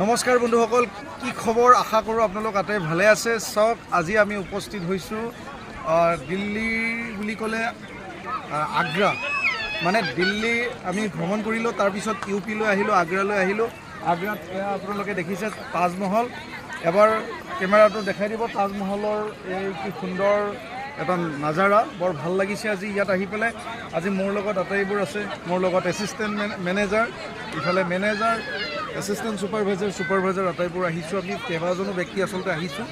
নমস্কাৰ বন্ধুসকল কি খবৰ? আশা কৰোঁ আপোনালোক আটাই ভালে আছে। চাওক আজি আমি উপস্থিত হৈছোঁ আহ, দিল্লী বুলি ক'লে আগ্ৰা। মানে দিল্লী আমি ভ্ৰমণ কৰিলোঁ তাৰপিছত ইউ পিলৈ আহিলোঁ আগ্ৰালৈ আহিলোঁ। আগ্ৰাত আপোনালোকে দেখিছে তাজমহল। এবাৰ কেমেৰাটো দেখাই দিব তাজমহলৰ এই কি সুন্দৰ এটা নাজাৰা, বৰ ভালো লাগিছে আজি ইয়াত আহি পেলাই। আজি মোৰ লগত আটাইবোৰ আছে, মোৰ লগত এছিষ্টেণ্ট মেনেজাৰ ইফালে মেনেজাৰ এছিষ্টেণ্ট ছুপাৰভাইজাৰ ছুপাৰভাইজাৰ আটাইবোৰ আহিছোঁ আমি, কেইবাজনো ব্যক্তি আচলতে আহিছোঁ।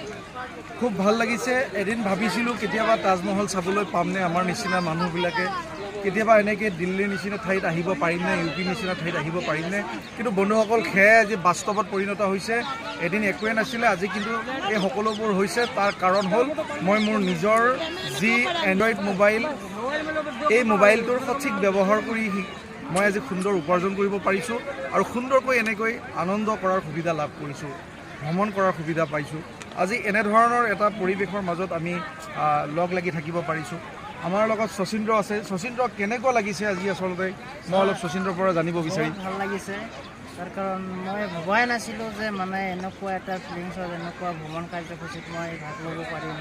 খুব ভালো লাগিছে, এদিন ভাবিছিলোঁ কেতিয়াবা তাজমহল চাবলৈ পামনে আমাৰ নিচিনা মানুহবিলাকে। কেতিয়াবা এনেকৈ দিল্লীৰ নিচিনা ঠাইত আহিব পাৰিমনে, ইউ পি নিচিনা ঠাইত আহিব পাৰিমনে? কিন্তু বন্ধুসকল, সেয়াই আজি বাস্তৱত পৰিণত হৈছে। এদিন একোৱে নাছিলে, আজি কিন্তু এই সকলোবোৰ হৈছে। তাৰ কাৰণ হ'ল, মই মোৰ নিজৰ যি এণ্ড্ৰইড মোবাইল এই মোবাইলটোৰ সঠিক ব্যৱহাৰ কৰি মই আজি সুন্দৰ উপাৰ্জন কৰিব পাৰিছোঁ আৰু সুন্দৰকৈ এনেকৈ আনন্দ কৰাৰ সুবিধা লাভ কৰিছোঁ, ভ্ৰমণ কৰাৰ সুবিধা পাইছোঁ। আজি এনেধৰণৰ এটা পৰিৱেশৰ মাজত আমি লগ লাগি থাকিব পাৰিছোঁ। আমাৰ লগত শচীন্দ্ৰ আছে। শচীন্দ্ৰ কেনেকুৱা লাগিছে আজি আচলতে? মই অলপ শচীন্দ্ৰৰ পৰা জানিব বিচাৰিম। ভালো লাগিছে। তাৰ কাৰণ মই ভবাই নাছিলোঁ যে মানে এনেকুৱা এটা ফিলিংছত এনেকুৱা ভ্ৰমণ কাৰ্যসূচীত মই ভাগ ল'ব পাৰিম।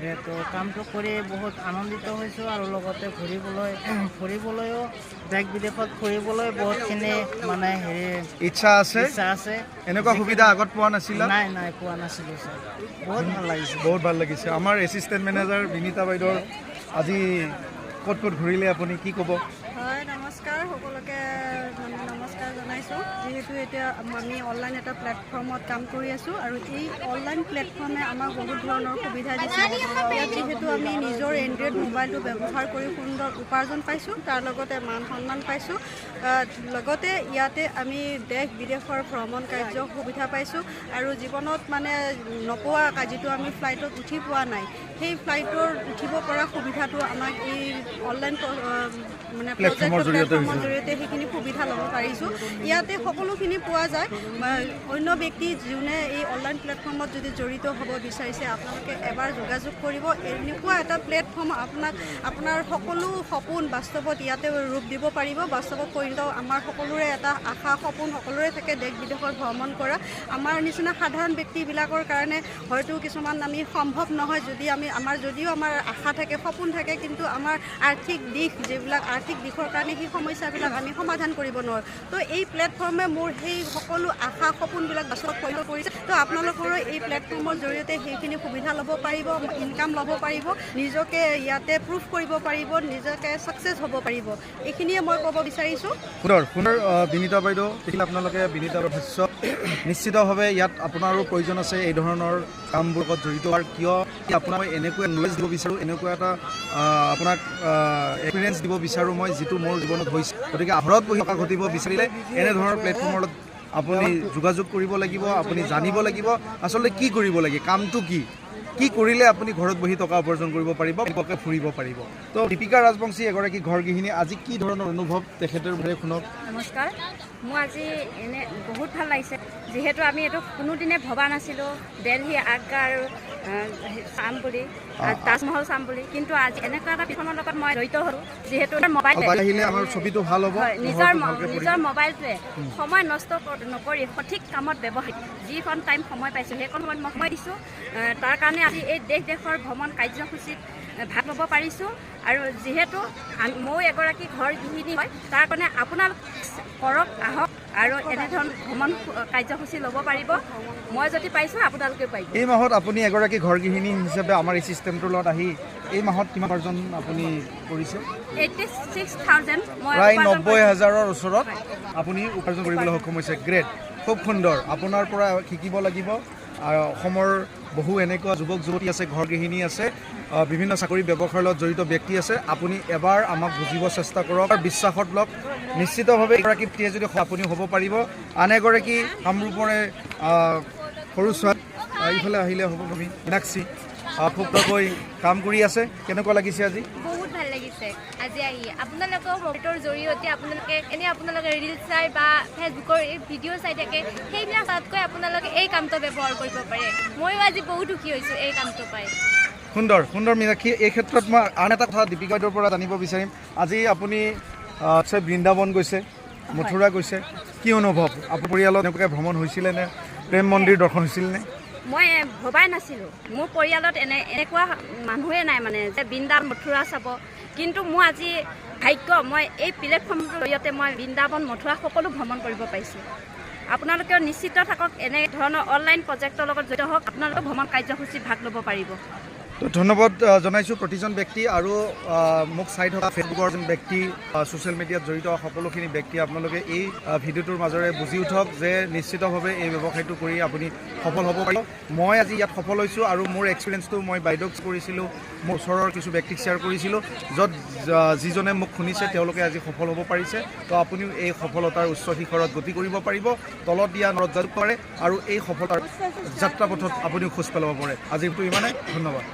যিহেতু কামটো কৰি বহুত আনন্দিত হৈছোঁ আৰু লগতে ঘূৰিবলৈ ফুৰিবলৈও দেশ বিদেশত ফুৰিবলৈ বহুতখিনি মানে হেৰি ইচ্ছা আছে? ইচ্ছা আছে। এনেকুৱা সুবিধা আগত পোৱা নাছিলা? নাই নাই পোৱা নাছিলোঁ ছাৰ বহুত ভালো লাগিছে। বহুত ভালো লাগিছে। আমাৰ এছিষ্টেণ্ট মেনেজাৰ বিনীতা বাইদেউৰ আজি ক'ত ক'ত ঘূৰিলে আপুনি? কি ক'ব? হয় নমস্কাৰ সকলোকে। জনাইছোঁ যিহেতু এতিয়া আমি অনলাইন এটা প্লেটফৰ্মত কাম কৰি আছোঁ আৰু এই অনলাইন প্লেটফৰ্মে আমাক বহুত ধৰণৰ সুবিধা দিছে। ইয়াত যিহেতু আমি নিজৰ এণ্ড্ৰইড মোবাইলটো ব্যৱহাৰ কৰি সুন্দৰ উপাৰ্জন পাইছোঁ তাৰ লগতে মান সন্মান পাইছোঁ। লগতে ইয়াতে আমি দেশ বিদেশৰ ভ্ৰমণ কাৰ্য সুবিধা পাইছোঁ আৰু জীৱনত মানে নোপোৱা যিটো আমি ফ্লাইটত উঠি পোৱা নাই। সেই ফ্লাইটৰ উঠিব পৰা সুবিধাটো আমাক এই অনলাইন মানে প্ৰজেক্টৰ। জৰিয়তে সেইখিনি সুবিধা ল'ব পাৰিছোঁ। ইয়াতে সকলোখিনি পোৱা যায়। অন্য ব্যক্তি যোনে এই অনলাইন প্লেটফৰ্মত যদি জড়িত হ'ব বিচাৰিছে আপোনালোকে এবাৰ যোগাযোগ কৰিব। এনেকুৱা এটা প্লেটফৰ্ম আপোনাক আপোনাৰ সকলো সপোন বাস্তৱত ইয়াতে ৰূপ দিব পাৰিব। বাস্তৱত পৰিণত আমাৰ সকলোৰে এটা আশা সপোন সকলোৰে থাকে দেশ বিদেশত ভ্ৰমণ কৰা। আমাৰ নিচিনা সাধাৰণ ব্যক্তিবিলাকৰ কাৰণে হয়তো কিছুমান আমি সম্ভৱ নহয়। যদি আমি আমাৰ যদিও আমাৰ আশা থাকে সপোন থাকে কিন্তু আমাৰ আৰ্থিক দিশ যিবিলাক আৰ্থিক দিশৰ কাৰণে সেই সমস্যাবিলাক আমি সমাধান কৰিব নোৱাৰোঁ। তো এই প্লেটফৰ্মে মোৰ সেই সকলো আশা সপোনবিলাক বাস্তৱত পৰিণত কৰিছে তো আপোনালোকৰো এই প্লেটফৰ্মৰ জৰিয়তে সেইখিনি সুবিধা ল'ব পাৰিব ইনকাম ল'ব পাৰিব নিজকে ইয়াতে প্ৰুফ কৰিব পাৰিব নিজকে ছাকচেছ হ'ব পাৰিব। এইখিনিয়ে মই ক'ব বিচাৰিছোঁ। সুন্দৰ সুন্দৰ বিনীতা বাইদেউ দেখিলে আপোনালোকে বিনীতা ভাষ্য। নিশ্চিতভাৱে ইয়াত আপোনাৰো প্ৰয়োজন আছে এই ধৰণৰ কামবোৰ লগত জড়িত হোৱাৰ। কিয়? আপোনাক এনেকুৱা নলেজ দিব বিচাৰোঁ এনেকুৱা এটা আপোনাক এক্সপিৰিয়েঞ্চ দিব বিচাৰোঁ মই যিটো মোৰ জীৱনত হৈছে। গতিকে ঘৰত বহি টকা ঘটিব বিচাৰিলে এনেধৰণৰ প্লেটফৰ্মৰ লগত আপুনি যোগাযোগ কৰিব লাগিব, আপুনি জানিব লাগিব, আচলতে কি কৰিব লাগে, কামটো কি? কি কৰিলে আপুনি ঘৰত বহি টকা উপাৰ্জন কৰিব পাৰিব ফুৰিব পাৰিব? তো দীপিকা ৰাজবংশী এগৰাকী ঘৰ গৃহিণী আজি কি ধৰণৰ অনুভৱ তেখেতৰ শুনক? নমস্কাৰ। মোৰ আজি এনে বহুত ভালো লাগিছে। যিহেতু আমি এইটো কোনোদিনে ভবা নাছিলোঁ দেলহি আগ্ৰা আৰু আহ, চাম বুলি তাজমহল চাম বুলি কিন্তু আজি এনেকুৱা এটা পিছনৰ লগত মই জড়িত হ'লোঁ যিহেতু মোবাইল মোবাইল আহিলে আমাৰ ছবিটো ভাল হ'ব নিজৰ নিজৰ। মোবাইলটোৱে সময় নষ্ট কৰ- নকৰি সঠিক কামত ব্যৱহাৰ যিখন টাইম সময় পাইছোঁ সেইকণ সময়ত মই সময় দিছোঁ। তাৰ কাৰণে আজি এই দেশ দেশৰ ভ্ৰমণ কাৰ্যসূচীত ভাগ ল'ব পাৰিছোঁ। আৰু যিহেতু ময়ো এগৰাকী ঘৰ গৃহিণী হয় তাৰ কাৰণে আপোনালোক কৰক আহক। আৰু এনেধৰণৰ ভ্ৰমণ কাৰ্যসূচী ল'ব পাৰিব। মই যদি পাইছোঁ আপোনালোকে পাৰিব এই মাহত আপুনি এগৰাকী ঘৰ গৃহিণী হিচাপে আমাৰ এই ছিষ্টেমটোৰ লগত আহি এই মাহত কিমান উপাৰ্জন আপুনি কৰিছে? প্ৰায় নব্বৈ। হাজাৰৰ ওচৰত আপুনি উপাৰ্জন কৰিবলৈ সক্ষম হৈছে। গ্ৰেট খুব সুন্দৰ। আপোনাৰ পৰা শিকিব লাগিব। অসমৰ বহু এনেকুৱা যুৱক যুৱতী আছে ঘৰ গৃহিণী আছে। বিভিন্ন চাকৰি ব্যৱসায়ৰ লগত জড়িত ব্যক্তি আছে। আপুনি এবাৰ আমাক বুজিব চেষ্টা কৰক। বিশ্বাসত লওক। নিশ্চিতভাৱে এগৰাকী ব্যক্তিয়ে যদি আপুনি হ'ব পাৰিব। আন এগৰাকী কামৰূপৰে সৰু ছোৱালী আহ, ইফালে আহিলে হ'ব আমি মীনাক্ষী আহ, কাম কৰি আছে। কেনেকুৱা লাগিছে আজি? বহুত ভালো লাগিছে। আজি আহি আপোনালোকৰ মোবাইলৰ জৰিয়তে আপোনালোকে এনেই আপোনালোকে ৰিলচ চাই বা ফেচবুকৰ এই ভিডিঅ' চাই থাকে সেইবিলাক চোৱাতকৈ আপোনালোকে এই কামটো ব্যৱহাৰ কৰিব পাৰে। ময়ো আজি বহুত সুখী হৈছোঁ এই কামটো পাই। সুন্দৰ সুন্দৰ মীনাক্ষী এই ক্ষেত্ৰত মই আন এটা কথা দীপিকা বাইদেউৰ পৰা জানিব বিচাৰিম। আজি আপুনি নিশ্চয় বৃন্দাবন গৈছে মথুৰা গৈছে কি অনুভৱ? আপোনাৰ পৰিয়ালত এনেকুৱাকৈ ভ্ৰমণ হৈছিলে নে? প্ৰেম মন্দিৰ দৰ্শন হৈছিল নে? মই ভবাই নাছিলোঁ। মোৰ পৰিয়ালত এনে এনেকুৱা মানুহেই নাই মানে যে বৃন্দাবন মথুৰা চাব। কিন্তু মোৰ আজি ভাগ্য মই এই প্লেটফৰ্মটোৰ জৰিয়তে মই বৃন্দাবন মথুৰা সকলো ভ্ৰমণ কৰিব পাৰিছোঁ আপোনালোকেও নিশ্চিত থাকক এনে ধৰণৰ অনলাইন প্ৰজেক্টৰ লগত জড়িত হওক আপোনালোকেও ভ্ৰমণ কাৰ্যসূচীত ভাগ ল'ব পাৰিব। ধন্যবাদ জনাইছোঁ প্ৰতিজন ব্যক্তি আৰু মোক চাই থকা ফেচবুকৰ যোন ব্যক্তি ছ'চিয়েল মিডিয়াত জড়িত সকলোখিনি ব্যক্তি আপোনালোকে এই ভিডিঅ'টোৰ মাজেৰে বুজি উঠক যে নিশ্চিতভাৱে এই ব্যৱসায়টো কৰি আপুনি সফল হ'ব পাৰিব। মই আজি ইয়াত সফল হৈছোঁ আৰু মোৰ এক্সপিৰিয়েঞ্চটো মই বাইদেউক কৰিছিলোঁ মোৰ ওচৰৰ কিছু ব্যক্তিক শ্বেয়াৰ কৰিছিলোঁ য'ত যিজনে মোক শুনিছে তেওঁলোকে আজি সফল হ'ব পাৰিছে। তো আপুনিও এই সফলতাৰ উচ্চ শিখৰত গতি কৰিব পাৰিব তলত দিয়া নত যাব পাৰে আৰু এই সফলতাৰ যাত্ৰাপথত আপুনিও খোজ পেলাব পাৰে। আজিৰটো ইমানে ধন্যবাদ।